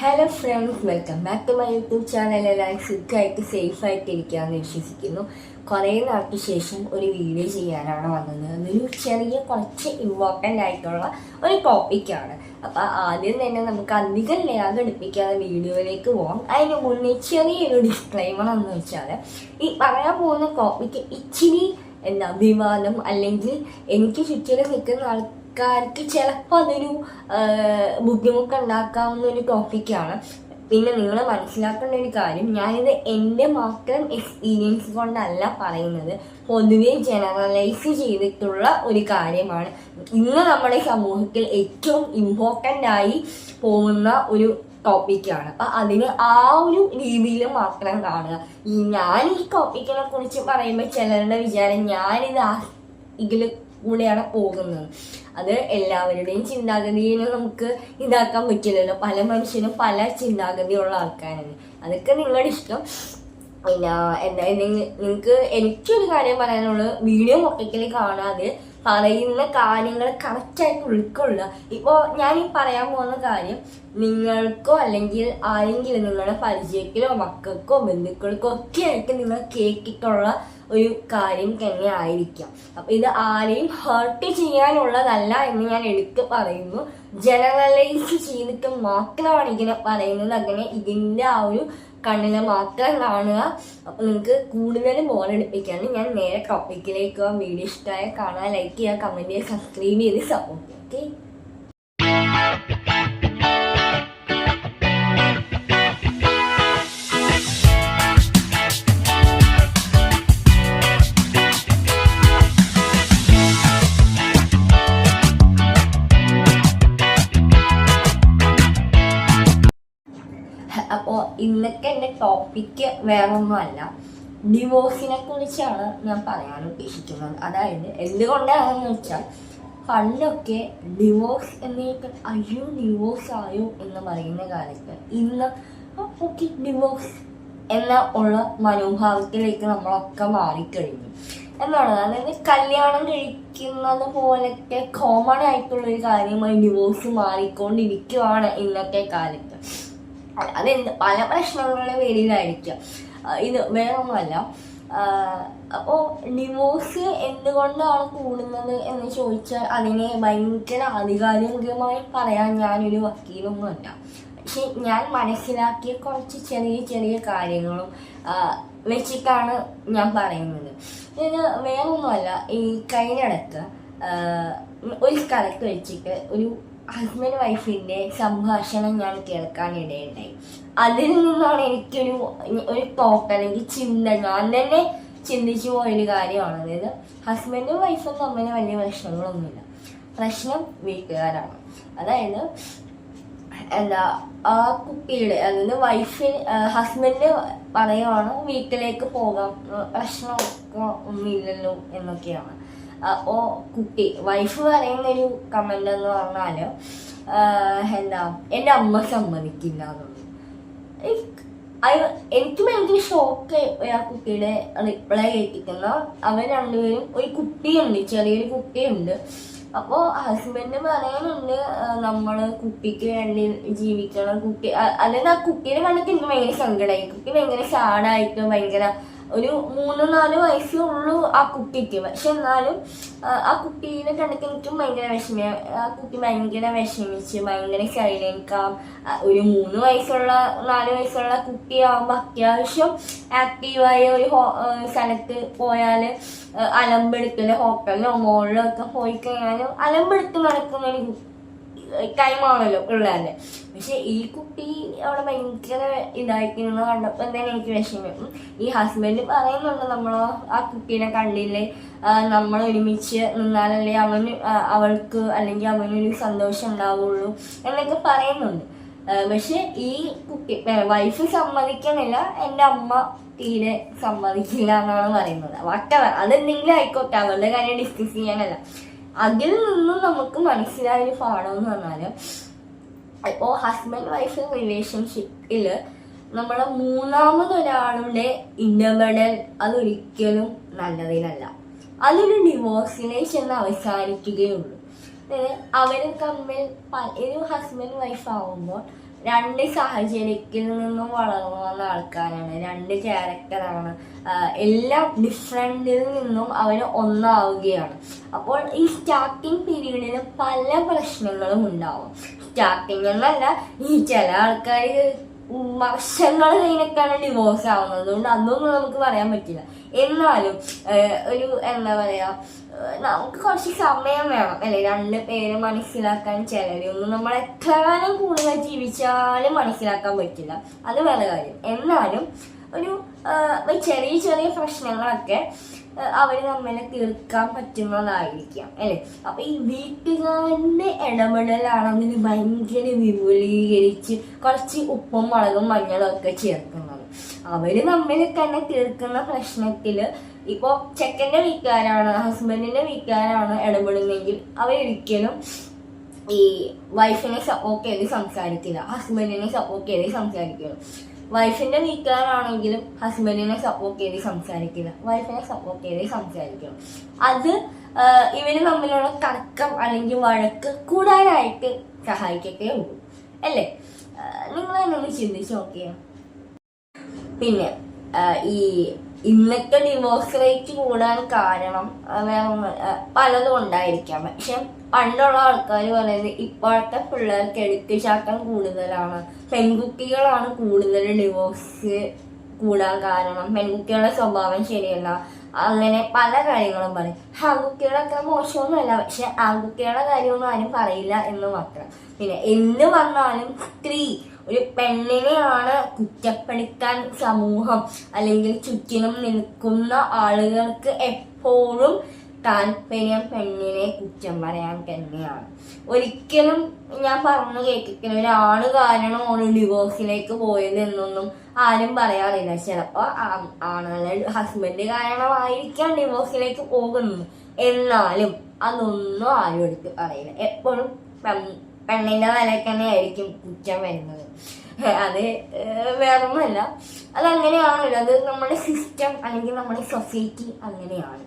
Hello friends welcome back to my YouTube channel എല്ലാവരും സുഖമായിട്ട് സേഫായിട്ട് ഇരിക്കാമെന്ന് വിശ്വസിക്കുന്നു. കുറേ നാൾക്ക് ശേഷം ഒരു വീഡിയോ ചെയ്യാനാണ് വന്നത്. അതൊരു ചെറിയ കുറച്ച് ഇമ്പോർട്ടന്റ് ആയിട്ടുള്ള ഒരു ടോപ്പിക്കാണ് അപ്പോൾ ആദ്യം തന്നെ നമുക്ക് അധികം ലേഖം എടുപ്പിക്കാതെ വീഡിയോയിലേക്ക് പോകാം അതിന് മുന്നേ ചെറിയൊരു ഡിസ്ക്ലൈമർ എന്ന് വെച്ചാൽ ഈ പറയാൻ പോകുന്ന ടോപ്പിക്ക് ഇച്ചിരി എന്താ വിവാദം അല്ലെങ്കിൽ എനിക്ക് ചുറ്റിലും നിൽക്കുന്ന ആൾ ആൾക്കാർക്ക് ചിലപ്പോൾ അതൊരു ബുദ്ധിമുട്ട് ഉണ്ടാക്കാവുന്ന ഒരു ടോപ്പിക്കാണ് പിന്നെ നിങ്ങൾ മനസ്സിലാക്കേണ്ട ഒരു കാര്യം ഞാനിത് എന്റെ മാത്രം എക്സ്പീരിയൻസ് കൊണ്ടല്ല പറയുന്നത്. പൊതുവെ ജനറലൈസ് ചെയ്തിട്ടുള്ള ഒരു കാര്യമാണ്. ഇന്ന് നമ്മുടെ സമൂഹത്തിൽ ഏറ്റവും ഇമ്പോർട്ടന്റ് ആയി പോകുന്ന ഒരു ടോപ്പിക്കാണ് അപ്പം അതിന് ആ ഒരു രീതിയിൽ മാത്രം കാണുക. ഈ ഞാൻ ഈ ടോപ്പിക്കിനെ കുറിച്ച് പറയുമ്പോൾ ചിലരുടെ വിചാരം ഞാനിത് ഇതിൽ കൂടെയാണ് പോകുന്നത്. അത് എല്ലാവരുടെയും ചിന്താഗതിയിൽ നമുക്ക് ഇതാക്കാൻ പറ്റില്ലല്ലോ. പല മനുഷ്യനും പല ചിന്താഗതിയുള്ള ആൾക്കാരാണ്. അതൊക്കെ നിങ്ങളുടെ ഇഷ്ടം. പിന്നെ എന്താ നിങ്ങൾക്ക് എനിക്കൊരു കാര്യം പറയാനുള്ളത് വീഡിയോ മൊത്തത്തിൽ കാണാതെ പറയുന്ന കാര്യങ്ങൾ കറക്റ്റായിട്ട് ഉൾക്കൊള്ളുക. ഇപ്പോൾ ഞാൻ ഈ പറയാൻ പോകുന്ന കാര്യം നിങ്ങൾക്കോ അല്ലെങ്കിൽ ആരെങ്കിലും നിങ്ങളുടെ പരിചയത്തിലോ മക്കൾക്കോ ബന്ധുക്കൾക്കോ ഒക്കെ ആയിട്ട് നിങ്ങൾ കേട്ടിട്ടുള്ള ഒരു കാര്യം തന്നെ ആയിരിക്കാം. അപ്പം ഇത് ആരെയും ഹേർട്ട് ചെയ്യാനുള്ളതല്ല എന്ന് ഞാൻ എടുത്ത് പറയുന്നു. ജനറലൈസ് ചെയ്തിട്ട് മാത്രമാണ് ഇങ്ങനെ പറയുന്നത്. അങ്ങനെ ഇതിന്റെ ആ ഒരു കണ്ണിനെ മാത്രം കാണുക അപ്പൊ നിങ്ങൾക്ക് കൂടുതൽ ബോറടിപ്പിക്കാണ് ഞാൻ നേരെ ടോപ്പിക്കിലേക്ക് വീഡിയോ ഇഷ്ടമായ കാണാൻ ലൈക്ക് ചെയ്യുക കമന്റ് ചെയ്യുക സബ്സ്ക്രൈബ് ചെയ്ത് സപ്പോർട്ട് ഓക്കെ ടോപ്പിക്ക് വേറൊന്നുമല്ല. ഡിവോഴ്സിനെ കുറിച്ചാണ് ഞാൻ പറയാൻ ഉദ്ദേശിക്കുന്നത്. അതായത് എന്തുകൊണ്ടാണെന്ന് വെച്ചാൽ പണ്ടൊക്കെ ഡിവോഴ്സ് എന്നേക്ക് അയ്യോ ഡിവോഴ്സ് ആയോ എന്ന് പറയുന്ന കാലത്ത് ഇന്ന് ഓക്കെ ഡിവോഴ്സ് എന്ന ഉള്ള മനോഭാവത്തിലേക്ക് നമ്മളൊക്കെ മാറിക്കഴിഞ്ഞു. എന്നാണ് അതായത് കല്യാണം കഴിക്കുന്നത് പോലത്തെ കോമൺ ആയിട്ടുള്ള ഒരു കാര്യമായി ഡിവോഴ്സ് മാറിക്കൊണ്ടിരിക്കുവാണ് ഇന്നത്തെ കാലത്ത്. അതെന്ത് പല പ്രശ്നങ്ങളുടെ പേരിലായിരിക്കാം. ഇത് വേറൊന്നുമല്ല. അപ്പോൾ ഡിവോഴ്സ് എന്തുകൊണ്ടാണ് കൂടുന്നത് എന്ന് ചോദിച്ചാൽ അതിനെ ഭയങ്കര ആധികാരികമായി പറയാൻ ഞാനൊരു വക്കീലൊന്നുമല്ല. പക്ഷെ ഞാൻ മനസ്സിലാക്കിയ കുറച്ച് ചെറിയ ചെറിയ കാര്യങ്ങളും വെച്ചിട്ടാണ് ഞാൻ പറയുന്നത്. ഇത് വേറൊന്നുമല്ല. ഈ കഴിഞ്ഞിടക്ക് ഒരു സ്ഥലത്ത് വെച്ചിട്ട് ഒരു ഹസ്ബൻഡ് വൈഫിന്റെ സംഭാഷണം ഞാൻ കേൾക്കാൻ കേൾക്കാനിടയുണ്ടായി അതിൽ നിന്നാണ് എനിക്കൊരു ഒരു തോട്ട് അല്ലെങ്കിൽ ചിന്ത ഞാൻ തന്നെ ചിന്തിച്ചു പോയൊരു കാര്യമാണ്. അതായത് ഹസ്ബൻഡും വൈഫും തമ്മിൽ വലിയ പ്രശ്നങ്ങളൊന്നുമില്ല. പ്രശ്നം വീട്ടുകാരാണ്. അതായത് എന്താ ആ കുട്ടിയുടെ അതായത് വൈഫിന് ഹസ്ബൻഡ് പറയുവാണ് വീട്ടിലേക്ക് പോകാം. പ്രശ്നമൊക്കെ ഒന്നുമില്ലല്ലോ എന്നൊക്കെയാണ്. ഓ കുട്ടി വൈഫ് പറയുന്നൊരു കമന്റ് എന്ന് പറഞ്ഞാൽ എന്താ എന്റെ അമ്മ സമ്മതിക്കില്ല എനിക്ക് ഭയങ്കര ഷോക്ക് ആ കുട്ടിയുടെ റിപ്ലൈ കേട്ടിരിക്കുന്ന അവർ രണ്ടുപേരും ഒരു കുട്ടിയുണ്ട് ചെറിയൊരു കുട്ടിയുണ്ട്. അപ്പോൾ ഹസ്ബൻഡ് പറയാനുണ്ട് നമ്മൾ കുട്ടിക്ക് വേണ്ടി ജീവിക്കണം കുട്ടി അതായത് ആ കുട്ടീനെ കണ്ടിട്ട് എനിക്ക് ഭയങ്കര സങ്കടമായി കുട്ടി ഭയങ്കര സാഡായിട്ട് ഭയങ്കര ഒരു മൂന്ന് നാല് വയസ്സേ ഉള്ളൂ ആ കുട്ടിക്ക്. പക്ഷെ എന്നാലും ആ കുട്ടീനെ കണ്ടിട്ട് എനിക്കും ഭയങ്കര വിഷമ ആ കുട്ടി ഭയങ്കര വിഷമിച്ച് ഭയങ്കര ശൈലിക്കാം ഒരു മൂന്ന് വയസ്സുള്ള നാല് വയസ്സുള്ള കുട്ടിയാകുമ്പോൾ അത്യാവശ്യം ആക്റ്റീവായ ഒരു സ്ഥലത്ത് പോയാൽ അലമ്പെടുക്കൽ ഹോട്ടലിലോ മോളിലോ ഒക്കെ പോയി കഴിഞ്ഞാൽ അലമ്പെടുത്ത് നടക്കുന്ന ഒരു ടൈമാണല്ലോ പിള്ളേരെ പക്ഷെ ഈ കുട്ടി അവിടെ ഭയങ്കര ഇതായിരിക്കുന്നു കണ്ടപ്പോൾ എന്തായാലും എനിക്ക് വിഷമം. ഈ ഹസ്ബൻഡ് പറയുന്നുണ്ട് നമ്മൾ ആ കുട്ടീനെ കണ്ടില്ലേ? നമ്മൾ ഒരുമിച്ച് നിന്നാലല്ലേ അവന് അവൾക്ക് അല്ലെങ്കിൽ അവനൊരു സന്തോഷം ഉണ്ടാവുള്ളൂ എന്നൊക്കെ പറയുന്നുണ്ട്. പക്ഷെ ഈ കുട്ടി വൈഫ് സമ്മതിക്കുന്നില്ല. എന്റെ അമ്മ തീരെ സമ്മതിക്കില്ല എന്നാണ് പറയുന്നത്. വട്ടവർ അതെന്തെങ്കിലും ആയിക്കോട്ടെ. അവളുടെ കാര്യം ഡിസ്കസ് ചെയ്യാനല്ല. അതിൽ നിന്നും നമുക്ക് മനസ്സിലായ ഒരു പാഠം എന്ന് പറഞ്ഞാൽ ഇപ്പോൾ ഹസ്ബൻഡ് വൈഫ് റിലേഷൻഷിപ്പിൽ നമ്മളെ മൂന്നാമതൊരാളുടെ ഇടപെടൽ അതൊരിക്കലും നല്ലതിനല്ല അതൊരു ഡിവോഴ്സിനെ ചെന്ന് അവസാനിക്കുകയുള്ളൂ അവർ തമ്മിൽ ഒരു ഹസ്ബൻഡ് വൈഫ് ആവുമ്പോൾ രണ്ട് സാഹചര്യത്തിൽ നിന്നും വളർന്നു വന്ന ആൾക്കാരാണ്. രണ്ട് ക്യാരക്ടറാണ് എല്ലാം ഡിഫറെന്റിൽ നിന്നും അവർ ഒന്നാവുകയാണ്. അപ്പോൾ ഈ സ്റ്റാർട്ടിങ് പീരീഡിൽ പല പ്രശ്നങ്ങളും ഉണ്ടാവും. സ്റ്റാർട്ടിങ് എന്നല്ല ഈ ചില ആൾക്കാർ വർഷങ്ങൾ കഴിഞ്ഞിട്ടാണ് ഡിവോഴ്സ് ആവുന്നത്. അതുകൊണ്ട് അതൊന്നും നമുക്ക് പറയാൻ പറ്റില്ല. എന്നാലും ഒരു എന്താ പറയാ ഏഹ്, നമുക്ക് കുറച്ച് സമയം വേണം. അല്ലെ? രണ്ട് പേര് മനസ്സിലാക്കാൻ ചിലരൊന്നും നമ്മൾ എത്ര കാലം കൂടുതൽ ജീവിച്ചാലും മനസ്സിലാക്കാൻ പറ്റില്ല. അത് വേറെ കാര്യം. എന്നാലും ഒരു ചെറിയ ചെറിയ പ്രശ്നങ്ങളൊക്കെ അവർ തമ്മിൽ തീർക്കാൻ പറ്റുന്നതായിരിക്കാം. അല്ലേ? അപ്പൊ ഈ വീട്ടുകാരന്റെ ഇടപെടലാണ് അതിന് ഭയങ്കര വിപുലീകരിച്ച് കുറച്ച് ഉപ്പും മുളകും മഞ്ഞളും ഒക്കെ ചേർക്കുന്നത് അവർ തമ്മിൽ തന്നെ തീർക്കുന്ന പ്രശ്നത്തിൽ ഇപ്പൊ ചെക്കന്റെ വീക്കാരാണ് ഹസ്ബൻഡിന്റെ വീക്കാരാണ് ഇടപെടുന്നെങ്കിൽ അവരൊരിക്കലും ഈ വൈഫിനെ സപ്പോർട്ട് ചെയ്ത് സംസാരിക്കില്ല. ഹസ്ബൻഡിനെ സപ്പോർട്ട് ചെയ്ത് സംസാരിക്കില്ല. വൈഫിന്റെ വീട്ടുകാരാണെങ്കിലും ഹസ്ബൻഡിനെ സപ്പോർട്ട് ചെയ്ത് സംസാരിക്കില്ല. വൈഫിനെ സപ്പോർട്ട് ചെയ്ത് സംസാരിക്കണം അത് ഇവർ തമ്മിലുള്ള തർക്കം അല്ലെങ്കിൽ വഴക്ക് കൂടാനായിട്ട് സഹായിക്കത്തേ ഉള്ളൂ. അല്ലേ? നിങ്ങൾ എന്നൊന്ന് ചിന്തിച്ച് നോക്കിയാ? പിന്നെ ഈ ഇന്നത്തെ ഡിവോഴ്സ് റേറ്റ് കൂടാൻ കാരണം പലതും ഉണ്ടായിരിക്കാം. പക്ഷെ പണ്ടുള്ള ആൾക്കാർ പറയുന്നത് ഇപ്പോഴത്തെ പിള്ളേർക്ക് എടുത്തുചാട്ടം കൂടുതലാണ്. പെൺകുട്ടികളാണ് കൂടുതൽ ഡിവോഴ്സ് കൂടാൻ കാരണം. പെൺകുട്ടികളുടെ സ്വഭാവം ശരിയല്ല. അങ്ങനെ പല കാര്യങ്ങളും പറയും. ആൺകുട്ടികളൊക്കെ മോശമൊന്നുമല്ല. പക്ഷെ ആൺകുട്ടികളുടെ കാര്യമൊന്നും ആരും പറയില്ല എന്ന് മാത്രം. പിന്നെ എന്ന് വന്നാലും സ്ത്രീ ഒരു പെണ്ണിനെയാണ് കുറ്റപ്പെടുത്താൻ സമൂഹം അല്ലെങ്കിൽ ചുറ്റിനും നിൽക്കുന്ന ആളുകൾക്ക് എപ്പോഴും താല്പര്യം പെണ്ണിനെ കുറ്റം പറയാൻ തന്നെയാണ്. ഒരിക്കലും ഞാൻ പറഞ്ഞു കേട്ടിരിക്കുന്ന ഒരാൾ കാരണം ഓൾ ഡിവോഴ്സിലേക്ക് പോയത് എന്നൊന്നും ആരും പറയാറില്ല. ചിലപ്പോ ആ- ഹസ്ബൻഡ് കാരണമായിരിക്കാം ഡിവോഴ്സിലേക്ക് പോകുന്നത്. എന്നാലും അതൊന്നും ആരും എടുത്ത് പറയില്ല. എപ്പോഴും പെണ്ണിന്റെ നിലയ്ക്ക് തന്നെ ആയിരിക്കും കുറ്റം വരുന്നത്. അത് വേറൊന്നുമല്ല. അത് അങ്ങനെയാണല്ലോ. അത് നമ്മുടെ സിസ്റ്റം അല്ലെങ്കിൽ നമ്മുടെ സൊസൈറ്റി അങ്ങനെയാണ്.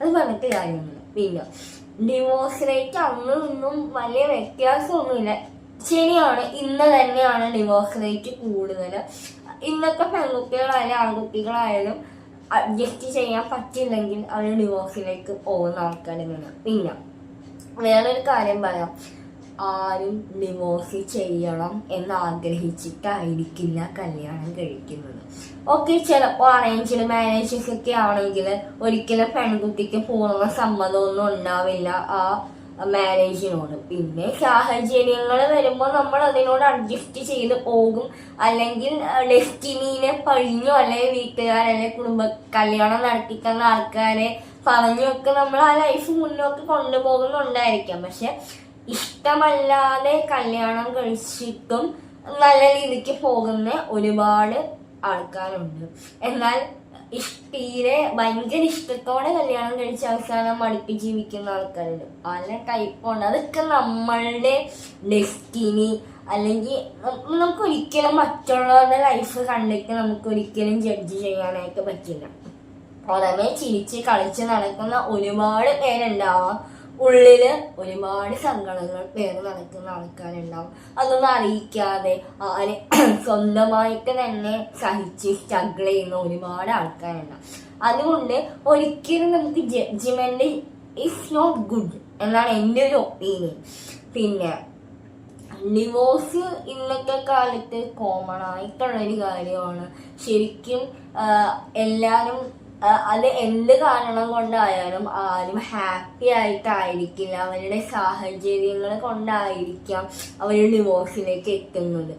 അത് പറഞ്ഞിട്ട് കാര്യമൊന്നുമില്ല പിന്നെ ഡിവോഴ്സ് റേറ്റ് അന്നും ഇന്നും വലിയ വ്യത്യാസമൊന്നുമില്ല. ശരിയാണ് ഇന്ന് തന്നെയാണ് ഡിവോഴ്സ് റേറ്റ് കൂടുതൽ ഇന്നത്തെ പെൺകുട്ടികളായാലും ആൺകുട്ടികളായാലും അഡ്ജസ്റ്റ് ചെയ്യാൻ പറ്റില്ലെങ്കിൽ അവർ ഡിവോഴ്സിലേക്ക് പോകുന്ന ആൾക്കാരുണ്ട് പിന്നെ വേറൊരു കാര്യം പറയാം. ആരും ഡിവോഴ്സ് ചെയ്യണം എന്ന് ആഗ്രഹിച്ചിട്ടായിരിക്കില്ല കല്യാണം കഴിക്കുന്നത്. ഓക്കെ ചിലപ്പോൾ അറേഞ്ച്ഡ് മാരേജസ് ഒക്കെ ആണെങ്കിൽ ഒരിക്കലും പെൺകുട്ടിക്ക് പൂർണ സമ്മതമൊന്നും ഉണ്ടാവില്ല ആ മാരേജിനോട് പിന്നെ സാഹചര്യങ്ങൾ വരുമ്പോൾ നമ്മൾ അതിനോട് അഡ്ജസ്റ്റ് ചെയ്ത് പോകും. അല്ലെങ്കിൽ ഡെസ്റ്റിനീനെ പഴിഞ്ഞോ അല്ലെങ്കിൽ വീട്ടുകാർ അല്ലെങ്കിൽ കുടുംബ കല്യാണം നടത്തിക്കുന്ന ആൾക്കാരെ പറഞ്ഞൊക്കെ നമ്മൾ ആ ലൈഫ് മുന്നോട്ട് കൊണ്ടുപോകുന്നുണ്ടായിരിക്കാം. പക്ഷെ ഇഷ്ടമല്ലാതെ കല്യാണം കഴിച്ചിട്ടും നല്ല രീതിക്ക് പോകുന്ന ഒരുപാട് ആൾക്കാരുണ്ട്. എന്നാൽ തീരെ ഭയങ്കര ഇഷ്ടത്തോടെ കല്യാണം കഴിച്ച് അവസാനം മടുപ്പി ജീവിക്കുന്ന ആൾക്കാരുണ്ട്. പല ടൈപ്പുണ്ട് അതൊക്കെ നമ്മളുടെ ഡെസ്റ്റിനി അല്ലെങ്കിൽ നമുക്ക് ഒരിക്കലും മറ്റുള്ളവരുടെ ലൈഫ് കണ്ടിട്ട് നമുക്ക് ഒരിക്കലും ജഡ്ജ് ചെയ്യാനായിട്ട് പറ്റില്ല. പുറമെ ചിരിച്ച് കളിച്ച് നടക്കുന്ന ഒരുപാട് പേരുണ്ടാവാം ഉള്ളിൽ ഒരുപാട് സങ്കടങ്ങൾ പേര് നടക്കുന്ന ആൾക്കാരുണ്ടാവും. അതൊന്നും അറിയിക്കാതെ ആരെ സ്വന്തമായിട്ട് തന്നെ സഹിച്ച് സ്ട്രഗിൾ ചെയ്യുന്ന ഒരുപാട് ആൾക്കാരുണ്ടാവും. അതുകൊണ്ട് ഒരിക്കലും നമുക്ക് ജഡ്ജ്മെന്റ് ഇസ് നോട്ട് ഗുഡ് എന്നാണ് എന്റെ ഒരു ഒപ്പീനിയൻ പിന്നെ ഡിവോഴ്സ് ഇന്നത്തെ കാലത്ത് കോമൺ ആയിട്ടുള്ളൊരു കാര്യമാണ്. ശരിക്കും എല്ലാവരും അത് എന്ത് കാരണം കൊണ്ടായാലും ആരും ഹാപ്പി ആയിട്ടായിരിക്കില്ല. അവരുടെ സാഹചര്യങ്ങൾ കൊണ്ടായിരിക്കാം അവർ ഡിവോഴ്സിലേക്ക് എത്തുന്നത്.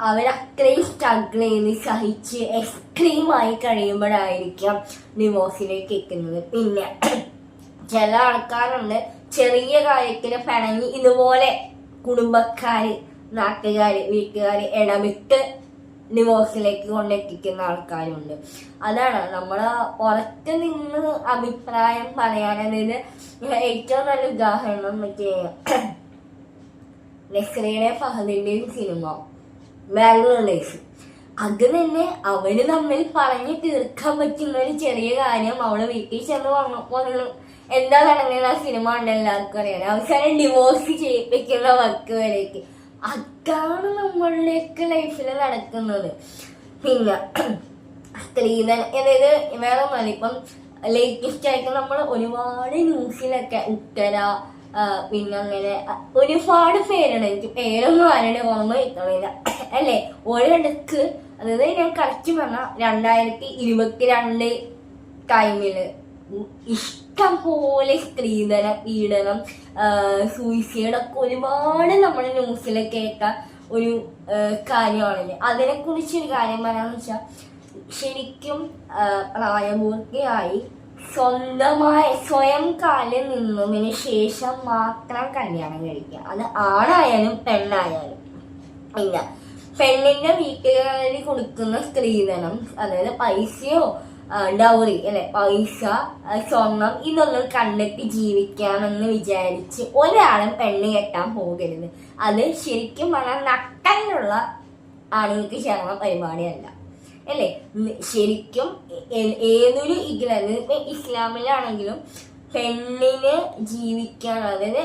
അവരത്രയും സ്ട്രഗിൾ ചെയ്ത് സഹിച്ച് എക്സ്ട്രീമായി കഴിയുമ്പോഴായിരിക്കാം ഡിവോഴ്സിലേക്ക് എത്തുന്നത്. പിന്നെ ചില ആൾക്കാരുണ്ട് ചെറിയ കാര്യത്തിന് പിണങ്ങി ഇതുപോലെ കുടുംബക്കാര് നാട്ടുകാര് വീട്ടുകാര് ഇടപെട്ട് ഡിവോഴ്സിലേക്ക് കൊണ്ടെത്തിക്കുന്ന ആൾക്കാരുണ്ട്. അതാണ് നമ്മൾ പുറത്ത് നിന്ന് അഭിപ്രായം പറയാനതിന് ഏറ്റവും നല്ല ഉദാഹരണം മറ്റേ നസ്രിയുടെ ഫഹദിന്റെയും സിനിമ ബാംഗ്ലൂർ അത് തന്നെ അവന് തമ്മിൽ പറഞ്ഞു തീർക്കാൻ പറ്റുന്ന ഒരു ചെറിയ കാര്യം അവൾ വീട്ടിൽ ചെന്ന് പറഞ്ഞപ്പോൾ എന്താ നടന്നത് ആ സിനിമ ഉണ്ട് എല്ലാവർക്കും അറിയാം അവസാനം ഡിവോഴ്സ് ചെയ്യിപ്പിക്കുന്ന വർക്ക് വരേക്ക്. അതാണ് നമ്മളിലേക്ക് ലൈഫിൽ നടക്കുന്നത്. പിന്നെ സ്ത്രീധന അതായത് വേറെ ഒന്നല്ല ഇപ്പം ലേറ്റസ്റ്റ് ആയിട്ട് നമ്മൾ ഒരുപാട് ന്യൂസിലൊക്കെ ഉത്തര പിന്നെ അങ്ങനെ ഒരുപാട് പേരാണ് എനിക്ക് പേരൊന്നും ആരുടെ ഓർമ്മ കിട്ടണില്ല അല്ലേ? ഒരിടക്ക് അതായത് ഞാൻ കറക്റ്റ് പറഞ്ഞ രണ്ടായിരത്തി ഇരുപത്തിരണ്ട് ടൈമിൽ ഇഷ്ടം പോലെ സ്ത്രീധന പീഡനം സൂയിസൈഡ് ഒക്കെ ഒരുപാട് നമ്മൾ ന്യൂസിൽ കേട്ട ഒരു കാര്യമാണല്ലേ. അതിനെ കുറിച്ച് ഒരു കാര്യം പറയാന്ന് വെച്ചാൽ ശരിക്കും പ്രായപൂർത്തിയായി സ്വന്തമായ സ്വയം കാലിൽ നിന്നതിന് ശേഷം മാത്രം കല്യാണം കഴിക്കുക. അത് ആണായാലും പെണ്ണായാലും. ഇല്ല പെണ്ണിന്റെ വീട്ടുകാരി കൊടുക്കുന്ന സ്ത്രീധനം അതായത് പൈസയോ ഡൗറി അല്ലെ? പൈസ സ്വർണം ഇതൊന്നും കണ്ടെത്തി ജീവിക്കാമെന്ന് വിചാരിച്ച് ഒരാളും പെണ്ണ് കെട്ടാൻ പോകരുത്. അത് ശരിക്കും പറഞ്ഞാൽ നട്ടനുള്ള ആണുങ്ങൾക്ക് ചേർന്ന പരിപാടിയല്ല. അല്ലേ? ശരിക്കും ഏതൊരു ഇതിലും ഇസ്ലാമിലാണെങ്കിലും പെണ്ണിന് ജീവിക്കാൻ അതായത്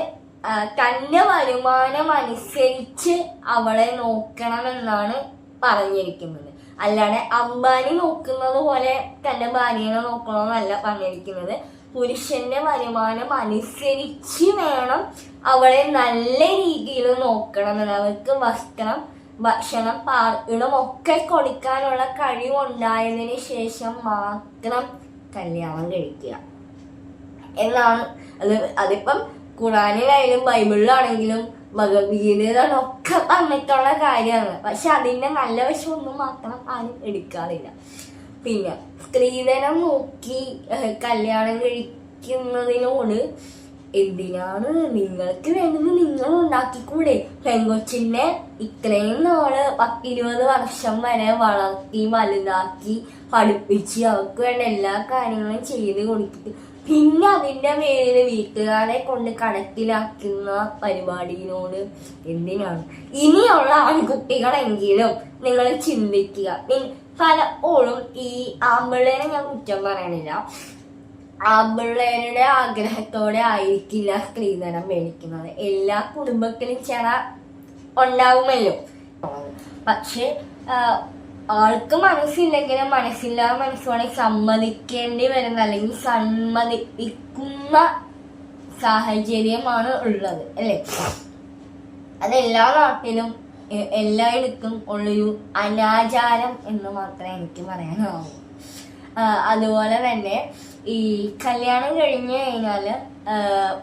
തന്റെ വരുമാനം അനുസരിച്ച് അവളെ നോക്കണമെന്നാണ് പറഞ്ഞിരിക്കുന്നത്. അല്ലാതെ അംബാനി നോക്കുന്നത് പോലെ തന്റെ ഭാര്യനെ നോക്കണമെന്നല്ല പറഞ്ഞിരിക്കുന്നത്. പുരുഷന്റെ വരുമാനം അനുസരിച്ച് വേണം അവളെ നല്ല രീതിയിൽ നോക്കണം. അവർക്ക് വസ്ത്രം ഭക്ഷണം പാർപ്പിടം ഒക്കെ കൊടുക്കാനുള്ള കഴിവുണ്ടായതിന് ശേഷം മാത്രം കല്യാണം കഴിക്കുക. എന്നാണ്. അത് അതിപ്പം ഖുറാനിലായാലും ബൈബിളിലാണെങ്കിലും ഭഗവത്ഗീതയിലൊക്കെ പറഞ്ഞിട്ടുള്ള കാര്യമാണ്. പക്ഷെ അതിന്റെ നല്ല വശമൊന്നും മാത്രം ആരും എടുക്കാറില്ല. പിന്നെ സ്ത്രീധനം നോക്കി കല്യാണം കഴിക്കുന്നതിനോട് എന്തിനാണ് നിങ്ങൾക്ക് വേണ്ടത് നിങ്ങൾ ഉണ്ടാക്കിക്കൂടെ? പെങ്കൊച്ചിനെ ഇത്രയും നാൾ പത്തിരുപത് വർഷം വരെ വളർത്തി വലുതാക്കി പഠിപ്പിച്ച് അവർക്ക് വേണ്ട എല്ലാ കാര്യങ്ങളും ചെയ്ത് കൊടുത്തിട്ട് പിന്നെ അതിന്റെ മേലിൽ വീട്ടുകാരെ കൊണ്ട് കണക്കിലാക്കുന്ന പരിപാടിയിനോട് എന്തിനാണ്? ഇനിയുള്ള ആൺകുട്ടികളെങ്കിലും നിങ്ങൾ ചിന്തിക്കുക. പലപ്പോഴും ഈ ആമ്പിള്ളേരെ ഞാൻ കുറ്റം പറയണില്ല. ആമ്പിള്ളേരുടെ ആഗ്രഹത്തോടെ ആയിരിക്കില്ല സ്ത്രീധനം മേടിക്കുന്നത്. എല്ലാ കുടുംബത്തിലും ചില ഉണ്ടാവുമല്ലോ. പക്ഷെ ആൾക്ക് മനസ്സില്ലെങ്കിലും മനസ്സില്ലാതെ മനസ്സുവാണെങ്കിൽ സമ്മതിക്കേണ്ടി വരുന്ന അല്ലെങ്കിൽ സമ്മതിപ്പിക്കുന്ന സാഹചര്യമാണ് ഉള്ളത് അല്ലേ? അതെല്ലാ നാട്ടിലും എല്ലായിടത്തും ഉള്ളൊരു അനാചാരം എന്ന് മാത്രമേ എനിക്ക് പറയാനാവൂ. അതുപോലെ തന്നെ ഈ കല്യാണം കഴിഞ്ഞു കഴിഞ്ഞാൽ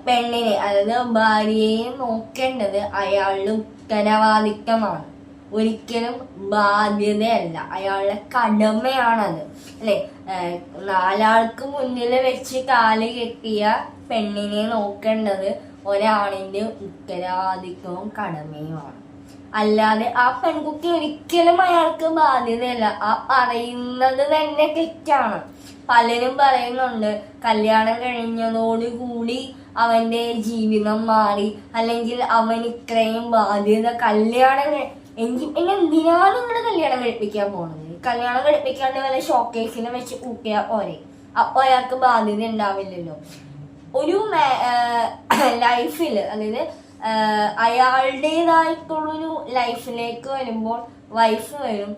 പെണ്ണിനെ അതായത് ഭാര്യയെ നോക്കേണ്ടത് അയാളുടെ ഉത്തരവാദിത്തമാണ്. ഒരിക്കലും ബാധ്യതയല്ല. അയാളുടെ കടമയാണത്. അല്ലെ? നാലാൾക്ക് മുന്നിൽ വെച്ച് കാൽ കെട്ടിയ പെണ്ണിനെ നോക്കേണ്ടത് ഒരാണിന്റെ ഉത്തരവാദിത്വവും കടമയുമാണ്. അല്ലാതെ ആ പെൺകുട്ടി ഒരിക്കലും അയാൾക്ക് ബാധ്യതയല്ല. ആ പറയുന്നത് തന്നെ തെറ്റാണ്. പലരും പറയുന്നുണ്ട് കല്യാണം കഴിഞ്ഞതോടുകൂടി അവന്റെ ജീവിതം മാറി. അല്ലെങ്കിൽ അവൻ ഇത്രയും ബാധ്യത കല്യാണം എങ്കിൽ പിന്നെ എന്തിനാണ് കല്യാണം കഴിപ്പിക്കാൻ പോണത്. കല്യാണം കഴിപ്പിക്കാണ്ട് വല്ല ഷോക്കേസിനെ വെച്ച് കൂട്ടിയാ പോരെ. അയാൾക്ക് ബാധ്യത ഉണ്ടാവില്ലല്ലോ ഒരു ലൈഫിൽ അതായത് അയാളുടേതായിട്ടുള്ളൊരു ലൈഫിലേക്ക് വരുമ്പോൾ വൈഫ് വരും.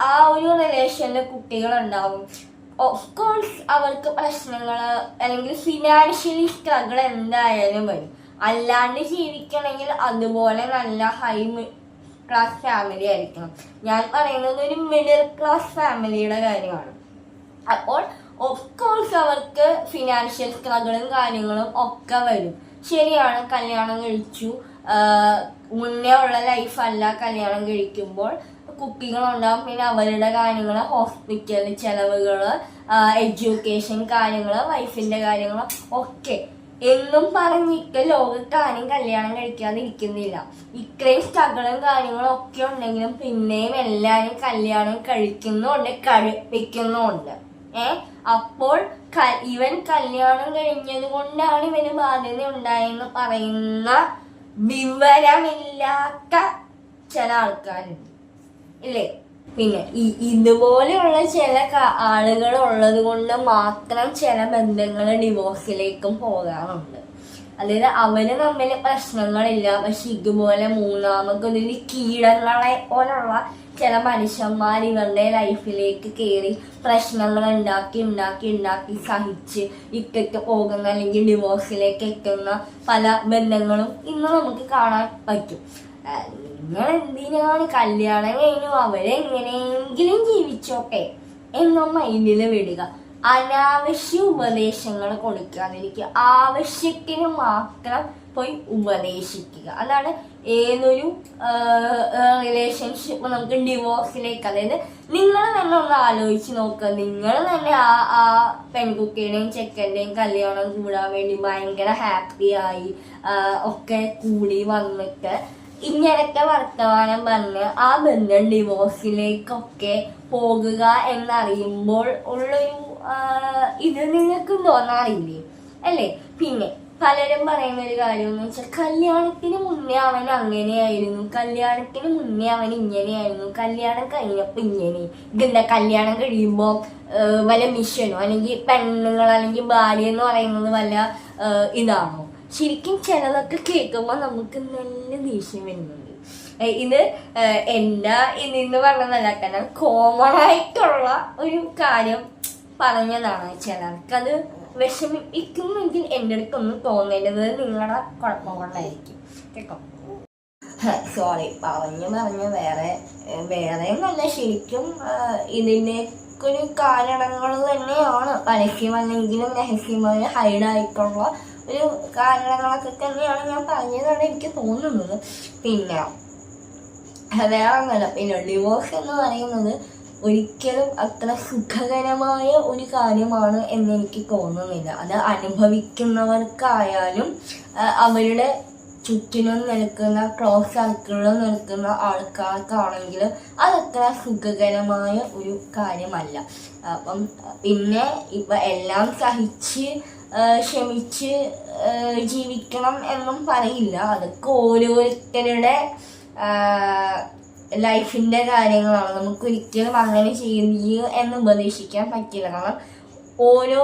ആ ഒരു റിലേഷനിൽ കുട്ടികളുണ്ടാവും. ഓഫ് കോഴ്സ് അവർക്ക് പ്രശ്നങ്ങൾ അല്ലെങ്കിൽ ഫിനാൻഷ്യലി സ്ട്രഗിൾ എന്തായാലും വരും. അല്ലാണ്ട് ജീവിക്കണമെങ്കിൽ അതുപോലെ നല്ല ഹൈ ക്ലാസ് ഫാമിലി ആയിരിക്കണം. ഞാൻ പറയുന്നത് ഒരു മിഡിൽ ക്ലാസ് ഫാമിലിയുടെ കാര്യമാണ്. അപ്പോൾ ഓഫ് കോഴ്സ് അവർക്ക് ഫിനാൻഷ്യൽ സ്ട്രഗിളും കാര്യങ്ങളും ഒക്കെ വരും. ശരിയാണ് കല്യാണം കഴിച്ചു. മുന്നേ ഉള്ള ലൈഫല്ല കല്യാണം കഴിക്കുമ്പോൾ കുട്ടികളുണ്ടാവും. പിന്നെ അവരുടെ കാര്യങ്ങൾ ഹോസ്പിറ്റൽ ചെലവുകൾ എഡ്യൂക്കേഷൻ കാര്യങ്ങൾ വൈഫിന്റെ കാര്യങ്ങൾ ഒക്കെ എന്നും പറഞ്ഞ് ഇക്ക ലോകത്താരും കല്യാണം കഴിക്കാതിരിക്കുന്നില്ല. ഇത്രയും സ്ട്രഗിളും കാര്യങ്ങളും ഒക്കെ ഉണ്ടെങ്കിലും പിന്നെയും എല്ലാരും കല്യാണം കഴിക്കുന്നുണ്ട് കഴിപ്പിക്കുന്നുണ്ട്. ഏ? അപ്പോൾ ഇവൻ കല്യാണം കഴിഞ്ഞത് കൊണ്ടാണ് ഇവന് ബാധ്യത ഉണ്ടായെന്ന് പറയുന്ന വിവരമില്ലാത്ത ചില ആൾക്കാരുണ്ട്. ഇല്ലേ? പിന്നെ ഈ ഇതുപോലെയുള്ള ചില ആളുകൾ ഉള്ളത് കൊണ്ട് മാത്രം ചില ബന്ധങ്ങൾ ഡിവോഴ്സിലേക്കും പോകാറുണ്ട്. അതായത് അവർ തമ്മിൽ പ്രശ്നങ്ങളില്ല. പക്ഷെ ഇതുപോലെ മൂന്നാമതൊരു കീടങ്ങളെ പോലുള്ള ചില മനുഷ്യന്മാർ ഇവരുടെ ലൈഫിലേക്ക് കയറി പ്രശ്നങ്ങൾ ഉണ്ടാക്കി ഉണ്ടാക്കി ഉണ്ടാക്കി സഹിച്ച് ഇട്ടിട്ട് പോകുന്ന അല്ലെങ്കിൽ ഡിവോഴ്സിലേക്ക് എത്തുന്ന പല ബന്ധങ്ങളും ഇന്ന് നമുക്ക് കാണാൻ പറ്റും. എന്തിനാണ് കല്യാണം കഴിഞ്ഞു അവരെങ്ങനെയെങ്കിലും ജീവിച്ചോട്ടെ എന്ന മൈൻഡിൽ വിടുക. അനാവശ്യ ഉപദേശങ്ങൾ കൊടുക്കാതിരിക്കുക ആവശ്യത്തിന് മാത്രം പോയി ഉപദേശിക്കുക. അതാണ് ഏതൊരു റിലേഷൻഷിപ്പ് നമുക്ക് ഡിവോഴ്സിലേക്ക് അതായത് നിങ്ങൾ തന്നെ ഒന്ന് ആലോചിച്ച് നോക്കുക. നിങ്ങൾ തന്നെ ആ ആ പെൺകുട്ടിയുടെയും ചെക്കന്റെയും കല്യാണം കൂടാൻ വേണ്ടി ഭയങ്കര ഹാപ്പി ആയി ആ, ഒക്കെ കൂടി വന്നിട്ട് ഇങ്ങനത്തെ വർത്തമാനം പറഞ്ഞ് ആ ബന്ധം ഡിവോഴ്സിലേക്കൊക്കെ പോകുക എന്നറിയുമ്പോൾ ഉള്ളൊരു ഇത് നിങ്ങൾക്കും തോന്നാറില്ലേ? അല്ലേ? പിന്നെ പലരും പറയുന്ന ഒരു കാര്യം എന്ന് വെച്ചാൽ കല്യാണത്തിന് മുന്നേ അവൻ അങ്ങനെയായിരുന്നു കല്യാണത്തിന് മുന്നേ അവൻ ഇങ്ങനെയായിരുന്നു കല്യാണം കഴിഞ്ഞപ്പോൾ ഇങ്ങനെ. ഇതെന്താ കല്യാണം കഴിയുമ്പോൾ വല്ല മിഷനോ അല്ലെങ്കിൽ പെണ്ണുങ്ങൾ അല്ലെങ്കിൽ ഭാര്യ എന്ന് പറയുന്നത് വല്ല ഇതാണോ? ശരിക്കും ചിലതൊക്കെ കേൾക്കുമ്പോൾ നമുക്ക് നല്ല ദേഷ്യം വരുന്നുണ്ട്. ഇത് എന്നാ ഇന്ന് പറഞ്ഞതല്ല കാരണം കോമൺ ആയിട്ടുള്ള ഒരു കാര്യം പറഞ്ഞതാണ്. ചിലർക്കത് വിഷമിക്കുന്നെങ്കിൽ എന്റെ അടുത്തൊന്നും തോന്നരുത്. നിങ്ങളുടെ കുഴപ്പം കൊണ്ടായിരിക്കും. കേട്ടോ? സോറി പറഞ്ഞു പറഞ്ഞു വേറെ വേറെ നല്ല ശരിക്കും ഇതിന്റെ ഒരു കാരണങ്ങൾ തന്നെയാണ്. പരസ്യമല്ലെങ്കിലും രഹസ്യമായ ഹൈഡായിട്ടുള്ള ഒരു കാരണങ്ങളൊക്കെ തന്നെയാണ് ഞാൻ പറഞ്ഞതാണ് എനിക്ക് തോന്നുന്നത്. പിന്നെ വേറെ ഒന്നല്ല പിന്നെ ഡിവോഴ്സ് എന്ന് പറയുന്നത് ഒരിക്കലും അത്ര സുഖകരമായ ഒരു കാര്യമാണ് എന്ന് എനിക്ക് തോന്നുന്നില്ല. അത് അനുഭവിക്കുന്നവർക്കായാലും അവരുടെ ചുറ്റിനും നിൽക്കുന്ന ക്ലോസ് സർക്കിളിൽ നിൽക്കുന്ന ആൾക്കാർക്കാണെങ്കിൽ അതത്ര സുഖകരമായ ഒരു കാര്യമല്ല. അപ്പം പിന്നെ ഇപ്പം എല്ലാം സഹിച്ച് ക്ഷമിച്ച് ജീവിക്കണം എന്നും പറയില്ല. അതൊക്കെ ഓരോരുത്തരുടെ ലൈഫിന്റെ കാര്യങ്ങളാണ്. നമുക്ക് ഒരിക്കലും അങ്ങനെ ചെയ്യുന്നു എന്ന് ഉപദേശിക്കാൻ പറ്റില്ല. കാരണം ഓരോ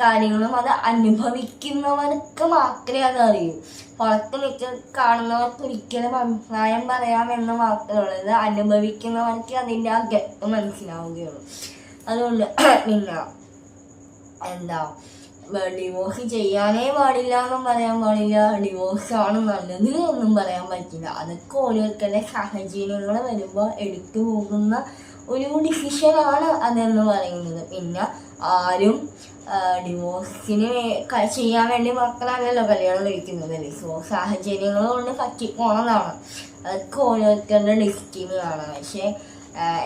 കാര്യങ്ങളും അത് അനുഭവിക്കുന്നവർക്ക് മാത്രമേ അത് അറിയൂ. പുറത്ത് നിൽക്ക കാണുന്നവർക്ക് ഒരിക്കലും അഭിപ്രായം പറയാമെന്ന് മാത്രമേ ഉള്ളൂ. ഇത് അനുഭവിക്കുന്നവർക്ക് അതിന്റെ ആ ഗട്ട് മനസ്സിലാവുകയുള്ളൂ. അതുകൊണ്ട് പിന്നെ എന്താ ഡിവോഴ്സ് ചെയ്യാനേ പാടില്ല എന്നും പറയാൻ പാടില്ല. ഡിവോഴ്സ് ആണ് നല്ലത് എന്നും പറയാൻ പറ്റില്ല. അതൊക്കെ ഓരോരുത്തരുടെ സാഹചര്യങ്ങൾ വരുമ്പോൾ എടുത്തു പോകുന്ന ഒരു ഡിസിഷനാണ് അതെന്ന് പറയുന്നത്. പിന്നെ ആരും ഡിവോഴ്സിന് ചെയ്യാൻ വേണ്ടി മക്കളാണല്ലോ കല്യാണം കഴിക്കുന്നത് സോ സാഹചര്യങ്ങൾ കൊണ്ട് പറ്റിപ്പോണതാണ് അതൊക്കെ ഓരോരുത്തരുടെ ഡെസ്റ്റിനിയാണ് പക്ഷെ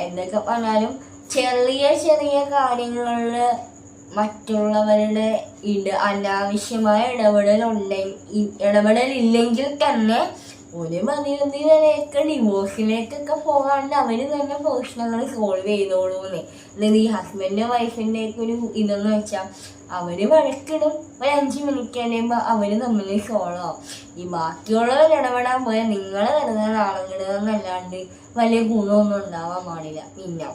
എന്തൊക്കെ പറഞ്ഞാലും ചെറിയ ചെറിയ കാര്യങ്ങളിൽ മറ്റുള്ളവരുടെ ഇട അനാവശ്യമായ ഇടപെടൽ ഉണ്ടെങ്കിൽ ഇടപെടൽ ഇല്ലെങ്കിൽ തന്നെ ഒരു വരെയൊക്കെ ഡിവോഴ്സിലേക്കൊക്കെ പോകാണ്ട് അവർ തന്നെ പ്രശ്നങ്ങൾ സോൾവ് ചെയ്തോളൂന്ന്. എന്നത് ഈ ഹസ്ബൻഡ് വൈഫിന്റെ ഒക്കെ ഒരു ഇതെന്ന് വെച്ചാൽ അവർ വഴക്കിടും. ഒരു അഞ്ച് മിനിറ്റ് കഴിയുമ്പോൾ അവർ തമ്മിൽ സോൾവ് ആവും. ഈ ബാക്കിയുള്ളവർ ഇടപെടാൻ പോയാൽ നിങ്ങൾ വെറുതെ നാളങ്ങിടുക വലിയ ഗുണമൊന്നും ഉണ്ടാവാൻ പാടില്ല. പിന്നെ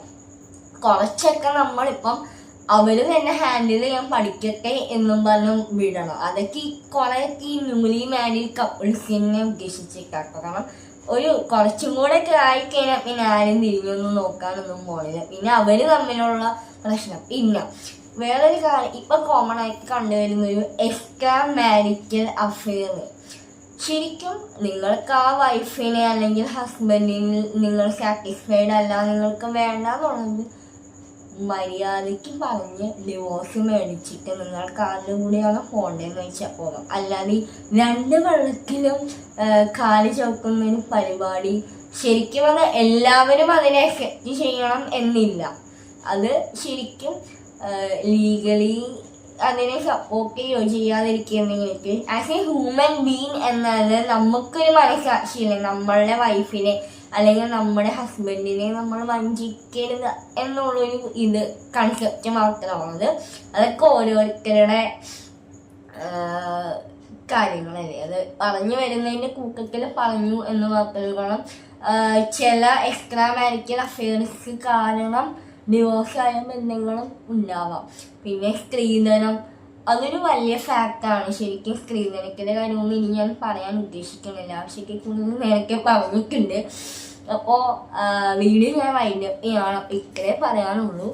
കുറച്ചൊക്കെ നമ്മളിപ്പം അവർ തന്നെ ഹാൻഡിൽ ചെയ്യാൻ പഠിക്കട്ടെ എന്നും പറഞ്ഞ് വിടണം. അതൊക്കെ ഈ കുറെ ഈ ന്യൂലി മാരീഡ് കപ്പിൾസിനെ ഉദ്ദേശിച്ചിട്ടാട്ടോ. കാരണം ഒരു കുറച്ചും കൂടെ ഒക്കെ ആയിക്കഴിഞ്ഞാൽ പിന്നെ ആരും തിരിഞ്ഞൊന്നും നോക്കാനൊന്നും പോണില്ല. പിന്നെ അവർ തമ്മിലുള്ള പ്രശ്നം. പിന്നെ വേറൊരു കാര്യം ഇപ്പൊ കോമൺ ആയിട്ട് കണ്ടുവരുന്ന ഒരു എക്സ്ട്രാ മാരിറ്റൽ അഫെയർ ശരിക്കും നിങ്ങൾക്ക് ആ വൈഫിനെ അല്ലെങ്കിൽ ഹസ്ബൻഡിന് നിങ്ങൾ സാറ്റിസ്ഫൈഡ് അല്ല നിങ്ങൾക്ക് വേണ്ട എന്നുള്ളത് മര്യാദയ്ക്ക് പറഞ്ഞ് ഡിവോഴ്സ് മേടിച്ചിട്ട് നിങ്ങൾക്ക് ആരുടെ കൂടെയാണ് പോകേണ്ടതെന്ന് വെച്ചാൽ പോകാം അല്ലാതെ രണ്ട് വെള്ളത്തിലും കാൽ ചവിക്കുന്നൊരു പരിപാടി ശരിക്കും പറഞ്ഞാൽ എല്ലാവരും അതിനെ എഫക്റ്റ് ചെയ്യണം എന്നില്ല. അത് ശരിക്കും ലീഗലി അതിനെ സപ്പോർട്ട് ചെയ്യോ ചെയ്യാതിരിക്കുന്നെങ്കിൽ ആസ് എ ഹ്യൂമൻ ബീങ് എന്നത് നമുക്കൊരു മനസ്സാക്ഷിയില്ല നമ്മളുടെ വൈഫിനെ അല്ലെങ്കിൽ നമ്മുടെ ഹസ്ബൻഡിനെ നമ്മൾ വഞ്ചിക്കരുത് എന്നുള്ളൊരു ഇത് കൺസെപ്റ്റ് മാത്രമാണത്. അതൊക്കെ ഓരോരുത്തരുടെ കാര്യങ്ങളല്ലേ. അത് പറഞ്ഞു വരുന്നതിന്റെ കൂട്ടത്തിൽ പറഞ്ഞു എന്ന് കാരണം ചില എക്സ്ട്രാ മാരിക്കൽ അഫെയർസ് കാരണം ഡിവോഴ്സ് ആയ ബന്ധങ്ങളും ഉണ്ടാവാം. പിന്നെ സ്ത്രീധനം അതൊരു വലിയ ഫാക്റ്റാണ് ശരിക്കും സ്ത്രീധനത്തിന്റെ കാര്യമൊന്നും ഇനി ഞാൻ പറയാൻ ഉദ്ദേശിക്കുന്നില്ല. ശരിക്കും നേരത്തെ പറഞ്ഞിട്ടുണ്ട്. അപ്പോൾ വീഡിയോ ഞാൻ വൈൻഡപ്പ് ചെയ്യണം ഇത്രേ പറയാനുള്ളൂ.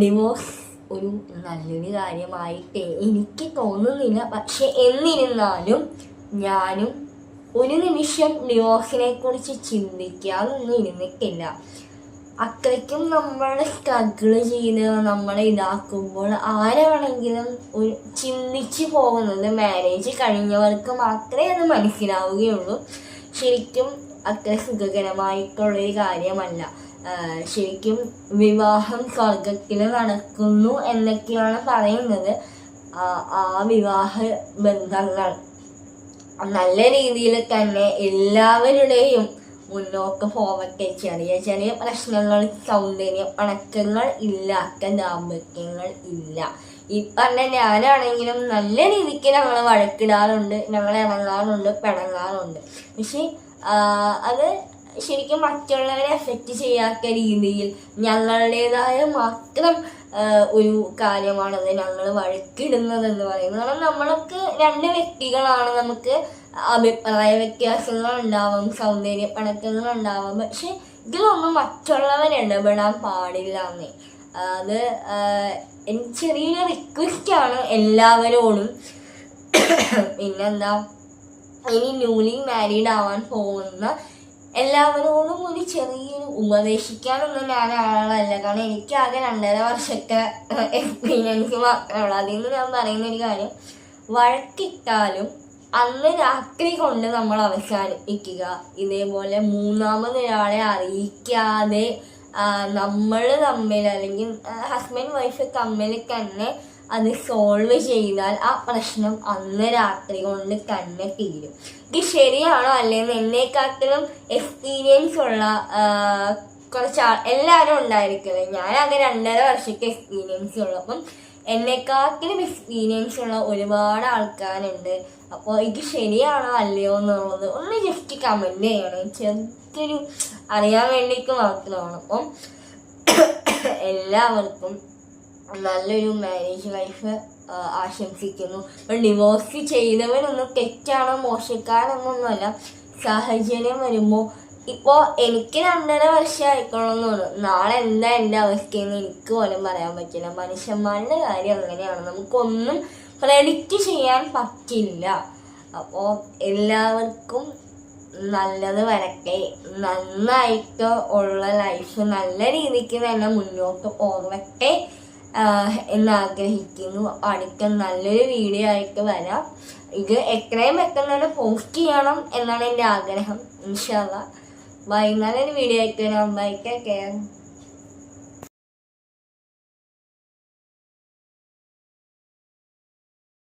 ഡിവോഴ്സ് ഒരു നല്ലൊരു കാര്യമായിട്ട് എനിക്ക് തോന്നുന്നില്ല. പക്ഷെ എന്നിരുന്നാലും ഞാനും ഒരു നിമിഷം ഡിവോഴ്സിനെ കുറിച്ച് ചിന്തിക്കാന്നൊന്നും ഇരുന്നിട്ടില്ല അത്രയ്ക്കും നമ്മൾ സ്ട്രഗിൾ ചെയ്ത് നമ്മളെ ഇതാക്കുമ്പോൾ ആരാണെങ്കിലും ഒരു ചിന്തിച്ച് പോകുന്നത് മാരേജ് കഴിഞ്ഞവർക്ക് മാത്രമേ അത് മനസ്സിലാവുകയുള്ളൂ. ശരിക്കും അത്ര സുഖകരമായിട്ടുള്ളൊരു കാര്യമല്ല. ശരിക്കും വിവാഹം സ്വർഗത്തിൽ നടക്കുന്നു എന്നൊക്കെയാണ് പറയുന്നത്. ആ- ആ വിവാഹ ബന്ധങ്ങൾ നല്ല രീതിയിൽ തന്നെ എല്ലാവരുടെയും മുന്നോട്ട് പോവട്ടെ. ചെറിയ ചെറിയ പ്രശ്നങ്ങൾ സൗന്ദര്യ പണക്കങ്ങൾ ഇല്ലാത്ത ദാമ്പത്യങ്ങൾ ഇല്ല. ഈ പറഞ്ഞ ഞാനാണെങ്കിലും നല്ല രീതിക്ക് ഞങ്ങൾ വഴക്കിടാറുണ്ട് ഞങ്ങൾ ഇറങ്ങാറുണ്ട് പിണങ്ങാറുണ്ട്. പക്ഷെ അത് ശരിക്കും മറ്റുള്ളവരെ എഫക്റ്റ് ചെയ്യാത്ത രീതിയിൽ ഞങ്ങളുടേതായ മാത്രം ഒരു കാര്യമാണത് ഞങ്ങൾ വഴക്കിടുന്നത് എന്ന് പറയുന്നത്. കാരണം നമ്മളൊക്കെ രണ്ട് വ്യക്തികളാണ് നമുക്ക് അഭിപ്രായ വ്യത്യാസങ്ങൾ ഉണ്ടാവാം സൗന്ദര്യ പണക്കങ്ങൾ ഉണ്ടാവാം പക്ഷെ ഇതിലൊന്നും മറ്റുള്ളവർ ഇടപെടാൻ പാടില്ല എന്നേ അത് എനിക്ക് ചെറിയൊരു റിക്വസ്റ്റ് ആണ് എല്ലാവരോടും. പിന്നെന്താ ഇനി ന്യൂലി മാരീഡ് ആവാൻ പോകുന്ന എല്ലാവരോടും ഒരു ചെറിയൊരു ഉപദേശിക്കാനൊന്നും ഞാൻ ആളല്ല കാരണം എനിക്ക് ആകെ രണ്ടര വർഷത്തെ എക്സ്പീരിയൻസ് മാത്രമേ ഉള്ളൂ. അതിൽ നിന്ന് ഞാൻ പറയുന്ന ഒരു കാര്യം വഴക്കിട്ടാലും അന്ന് രാത്രി കൊണ്ട് നമ്മൾ അവസാനിപ്പിക്കുക. ഇതേപോലെ മൂന്നാമതൊരാളെ അറിയിക്കാതെ നമ്മൾ തമ്മിൽ അല്ലെങ്കിൽ ഹസ്ബൻഡ് വൈഫ് തമ്മിൽ തന്നെ അത് സോൾവ് ചെയ്താൽ ആ പ്രശ്നം അന്ന് രാത്രി കൊണ്ട് തന്നെ തീരും. ഇത് ശരിയാണോ അല്ലെങ്കിൽ എന്നെക്കാട്ടിലും എക്സ്പീരിയൻസ് ഉള്ള കുറച്ച് എല്ലാവരും ഉണ്ടായിരിക്കില്ല? ഞാനാകെ രണ്ടര വർഷത്തെ എക്സ്പീരിയൻസ് ഉള്ളു. അപ്പം എന്നെക്കാട്ടിലും എക്സ്പീരിയൻസ് ഉള്ള ഒരുപാട് ആൾക്കാരുണ്ട്. അപ്പോൾ ഇത് ശരിയാണോ അല്ലയോ എന്നുള്ളത് ഒന്ന് ജസ്റ്റ് കമന്റ് ചെയ്യണം. ചെറുതൊരു അറിയാൻ വേണ്ടിയിട്ട് മാത്രമാണ് അപ്പം എല്ലാവർക്കും നല്ലൊരു മാരേജ് ലൈഫ് ആശംസിക്കുന്നു. ഡിവോഴ്സ് ചെയ്തവരൊന്നും തെറ്റാണോ? മോശക്കാരൊന്നൊന്നുമല്ല സാഹചര്യം വരുമ്പോൾ ഇപ്പോൾ എനിക്ക് രണ്ടര വർഷം ആയിക്കോളെന്നാണ് നാളെ എന്താ എന്റെ അവസ്ഥയെന്ന് എനിക്ക് പോലും പറയാൻ പറ്റില്ല. മനുഷ്യന്മാരുടെ കാര്യം അങ്ങനെയാണ്. നമുക്കൊന്നും പ്രെഡിക്റ്റ് ചെയ്യാൻ പറ്റില്ല. അപ്പോൾ എല്ലാവർക്കും നല്ലത് വരട്ടെ നന്നായിട്ട് ഉള്ള ലൈഫ് നല്ല രീതിക്ക് തന്നെ മുന്നോട്ട് പോകട്ടെ എന്ന് ആഗ്രഹിക്കുന്നു അടുത്ത നല്ലൊരു വീഡിയോ ആയിട്ട് വരാം. ഇത് എത്രയും പെട്ടെന്ന് തന്നെ പോസ്റ്റ് ചെയ്യണം എന്നാണ് എന്റെ ആഗ്രഹം. ഇൻഷാല്ല വൈകുന്നേരം ഒരു വീഡിയോ ആയിട്ട് വരാം. Bike care